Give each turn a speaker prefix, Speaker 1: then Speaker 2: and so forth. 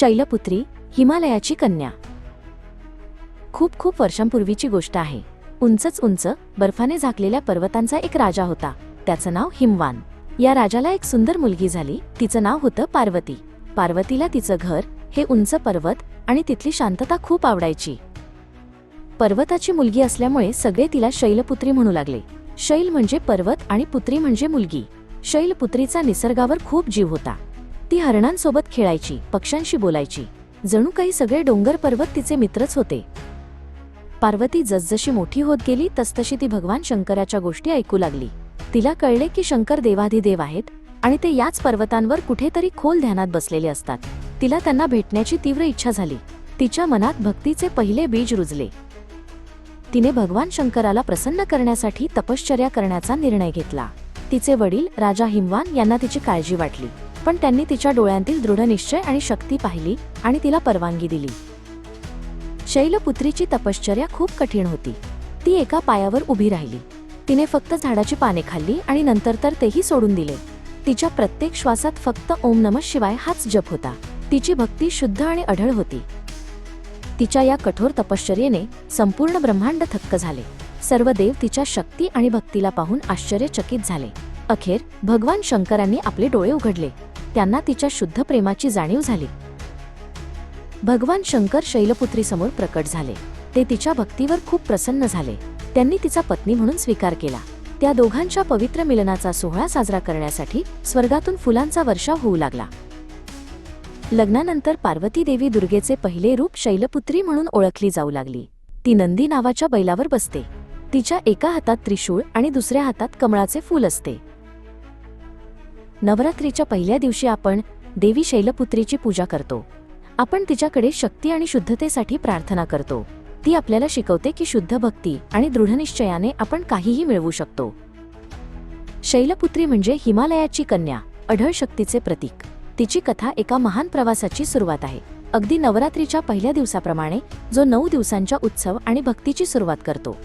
Speaker 1: शैलपुत्री हिमालयाची कन्या. खूप खूप वर्षांपूर्वीची गोष्ट आहे. उंचच उंच बर्फाने झाकलेल्या पर्वतांचा एक राजा होता. त्याचं नाव हिमवान. या राजाला एक सुंदर मुलगी झाली. तिचं नाव होतं पार्वती. पार्वतीला तिचं घर हे उंच पर्वत आणि तिथली शांतता खूप आवडायची. पर्वताची मुलगी असल्यामुळे सगळे तिला शैलपुत्री म्हणू लागले. शैल म्हणजे पर्वत आणि पुत्री म्हणजे मुलगी. शैलपुत्रीचा निसर्गावर खूप जीव होता. ती हरणांसोबत खेळायची पक्ष्यांशी बोलायची. जणू काही सगळे डोंगर पर्वत तिचे मित्रच होते. पार्वती जसजशी मोठी होत गेली तसतशी ती भगवान शंकराच्या गोष्टी ऐकू लागली. तिला कळले की शंकर देवाधिदेव आहेत आणि ते याच पर्वतांवर कुठेतरी खोल ध्यानात बसलेले असतात. तिला त्यांना भेटण्याची तीव्र इच्छा झाली. तिच्या मनात भक्तीचे पहिले बीज रुजले. तिने भगवान शंकराला प्रसन्न करण्यासाठी तपश्चर्या करण्याचा निर्णय घेतला. तिचे वडील राजा हिमवान यांना तिची काळजी वाटली. पण त्यांनी तिच्या डोळ्यांतील दृढनिश्चय आणि शक्ती पाहिली आणि तिला परवानगी दिली. शैलपुत्रीची तपश्चर्या खूप कठीण होती. ती एका पायावर उभी राहिली. तिने फक्त झाडाची पाने खाल्ली आणि नंतर तर तेही सोडून दिले. तिच्या प्रत्येक श्वासात फक्त ओम नम शिवाय हाच जप होता. तिची भक्ती शुद्ध आणि अढळ होती. तिच्या या कठोर तपश्चर्येने संपूर्ण ब्रह्मांड थक्क झाले. सर्व देव तिच्या शक्ती आणि भक्तीला पाहून आश्चर्यचकित झाले. अखेर भगवान शंकरांनी आपले डोळे उघडले. त्यांना तिच्या शुद्ध प्रेमाची जाणीव झाली. भगवान शंकर शैलपुत्रीसमोर प्रकट झाले. ते तिच्या भक्तीवर खूप प्रसन्न झाले. त्यांनी तिचा पत्नी म्हणून स्वीकार केला. त्या दोघांच्या पवित्र मिलनाचा सोहळा साजरा करण्यासाठी स्वर्गातून फुलांचा वर्षाव होऊ लागला. लग्नानंतर पार्वती देवी दुर्गेचे पहिले रूप शैलपुत्री म्हणून ओळखली जाऊ लागली. ती नंदी नावाच्या बैलावर बसते. तिच्या एका हातात त्रिशूळ आणि दुसऱ्या हातात कमळाचे फूल असते. नवरात्रीच्या पहिल्या दिवशी आपण देवी शैलपुत्रीची पूजा करतो. आपण तिच्याकडे शक्ती आणि शुद्धतेसाठी प्रार्थना करतो. ती आपल्याला शिकवते की शुद्ध भक्ती आणि दृढनिश्चयाने आपण काहीही मिळवू शकतो. शैलपुत्री म्हणजे हिमालयाची कन्या अढळ शक्तीचे प्रतीक. तिची कथा एका महान प्रवासाची सुरुवात आहे. अगदी नवरात्रीच्या पहिल्या दिवसाप्रमाणे जो नऊ दिवसांच्या उत्सव आणि भक्तीची सुरुवात करतो.